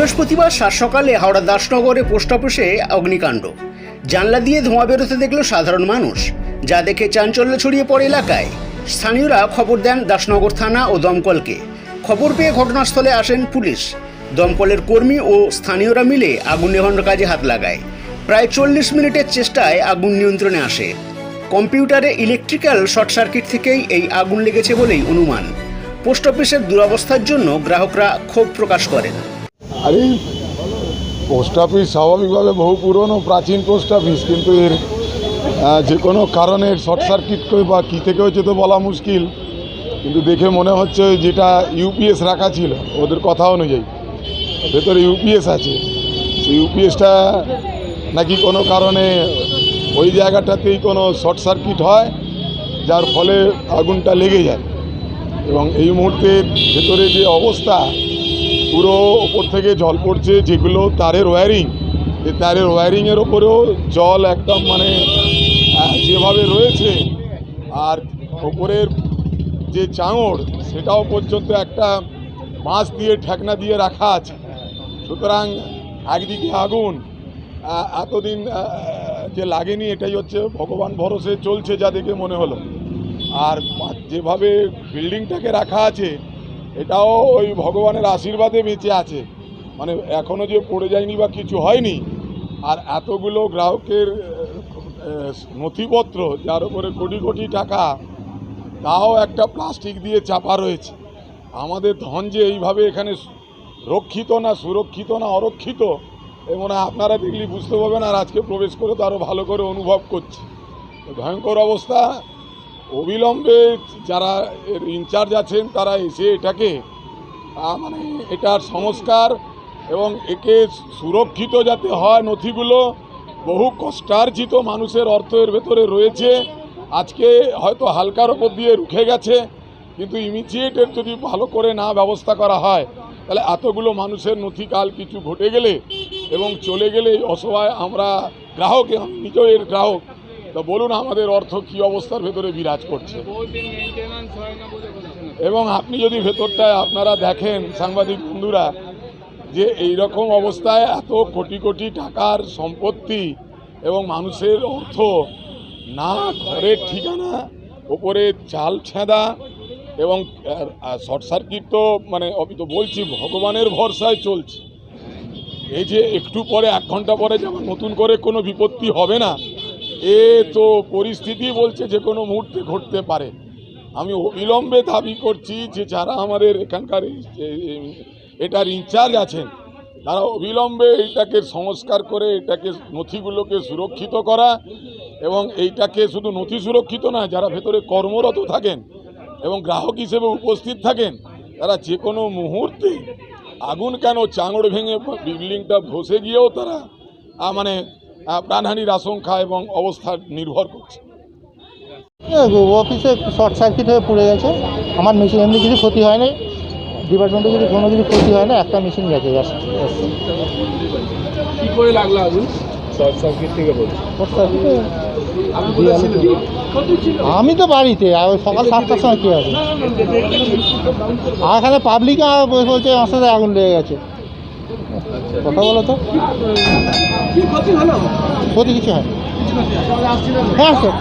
বৃহস্পতিবার সাত সকালে হাওড়া দাসনগরে পোস্ট অফিসে অগ্নিকাণ্ড। জানলা দিয়ে ধোঁয়া বেরোতে দেখল সাধারণ মানুষ। যা দেখে চাঞ্চল্য ছড়িয়ে পড়ে এলাকায়। স্থানীয়রা খবর দেন দাসনগর থানা ও দমকলকে। খবর পেয়ে ঘটনাস্থলে আসেন পুলিশ। দমকলের কর্মী ও স্থানীয়রা মিলে আগুন নেভানোর কাজে হাত লাগায়। প্রায় চল্লিশ মিনিটের চেষ্টায় আগুন নিয়ন্ত্রণে আসে। কম্পিউটারে ইলেকট্রিক্যাল শর্ট সার্কিট থেকেই এই আগুন লেগেছে বলেই অনুমান। পোস্ট অফিসের দুরবস্থার জন্য গ্রাহকরা ক্ষোভ প্রকাশ করেন। আরে পোস্ট অফিস স্বাভাবিকভাবে বহু পুরনো, প্রাচীন পোস্ট অফিস কিন্তু এর যে কোনো কারণে শর্ট সার্কিট বা কী থেকে হচ্ছে তো বলা মুশকিল। কিন্তু দেখে মনে হচ্ছে যেটা ইউপিএস রাখা ছিল, ওদের কথা অনুযায়ী। ভেতরে ইউপিএস আছে। সেই ইউপিএসটা নাকি কোনো কারণে ওই জায়গাটাতেই কোনো শর্ট সার্কিট হয়, যার ফলে আগুনটা লেগে যায়। এবং এই মুহূর্তে ভেতরে যে অবস্থা পুরো ওপর থেকে জল পড়ছে, যেগুলো তারের ওয়্যারিং এই তারের ওয়্যারিংয়ের ওপরেও জল একদম মানে যেভাবে রয়েছে, আর ওপরের যে চাঙড়, সেটাও পর্যন্ত একটা বাঁশ দিয়ে ঠেকনা দিয়ে রাখা আছে। সুতরাং একদিকে আগুন এতদিন যে লাগেনি, এটাই হচ্ছে ভগবান ভরসে চলছে যা দেখে মনে হলো। আর যেভাবে বিল্ডিংটাকে রাখা আছে এটাও ওই ভগবানের আশীর্বাদে বেঁচে আছে। মানে এখনও যে পড়ে যায়নি বা কিছু হয়নি, আর এতগুলো গ্রাহকের নথিপত্র, যার উপরে কোটি কোটি টাকা, তাও একটা প্লাস্টিক দিয়ে চাপা রয়েছে। আমাদের ধন যে এইভাবে এখানে রক্ষিত না সুরক্ষিত না অরক্ষিত, এ মনে হয় আপনারা দেখলে বুঝতে পারবেন, আর আজকে প্রবেশ করে তো আরও ভালো করে অনুভব করছি। ভয়ঙ্কর অবস্থা। অবিলম্বে যারা এর ইনচার্জ আছেন, তারা এসে এটাকে মানে এটার সংস্কার এবং একে সুরক্ষিত যাতে হয় নথিগুলো, বহু কষ্টার্জিত মানুষের অর্থ এর ভেতরে রয়েছে। আজকে হয়তো হালকার ওপর দিয়ে রুখে গেছে, কিন্তু ইমিডিয়েটের যদি ভালো করে না ব্যবস্থা করা হয়, তাহলে এতগুলো মানুষের নথি কাল কিছু ঘটে গেলে এবং চলে গেলে অসহায় আমরা গ্রাহক এর গ্রাহক তো বলুন, আমাদের অর্থ কী অবস্থার ভেতরে বিরাজ করছে? এবং আপনি যদি ভেতরটায় আপনারা দেখেন, সাংবাদিক বন্ধুরা, যে এই রকম অবস্থায় এত কোটি কোটি টাকার সম্পত্তি এবং মানুষের অর্থ না ঘরের ঠিকানা, ওপরে চাল ছেঁদা এবং শর্ট সার্কিট তো মানে আমি তো বলছি, ভগবানের ভরসায় চলছে। এই যে একটু পরে, এক ঘণ্টা পরে যেমন নতুন করে কোনো বিপত্তি হবে না এ তো পরিস্থিতি বলছে যে কোনো মুহূর্তে ঘটতে পারে। আমি অবিলম্বে দাবি করছি যে যারা আমাদের এখানকার এটার ইনচার্জ আছেন, তারা অবিলম্বে এইটাকে সংস্কার করে, এটাকে নথিগুলোকে সুরক্ষিত করা এবং এইটাকে শুধু নথি সুরক্ষিত না, যারা ভেতরে কর্মরত থাকেন এবং গ্রাহক হিসেবে উপস্থিত থাকেন, তারা যে কোনো মুহূর্তে আগুন কেন চাঙড় ভেঙে বিল্ডিংটা ধসে গিয়েও তারা মানে প্রাণহানির আশঙ্কা এবং অবস্থা নির্ভর করছে অফিসে শর্ট সার্কিট হয়ে পড়ে গেছে আমার মেশিন এমনি কিছু ক্ষতি হয় নাই ডিপার্টমেন্টে যদি কোনো কিছু ক্ষতি হয় না একটা মেশিন গেছে কি করে লাগল আগুন শর্ট সার্কিট থেকে বলছি শর্ট সার্কিটে আপনি কোথায় ছিলেন আমি তো বাড়িতে আর সকাল সাতটার সময় কী আছে আর এখানে পাবলিক বলছে আমার সাথে আগুন লেগে গেছে কথা বলো তো। ক্ষতি কিছু হয়? হ্যাঁ স্যার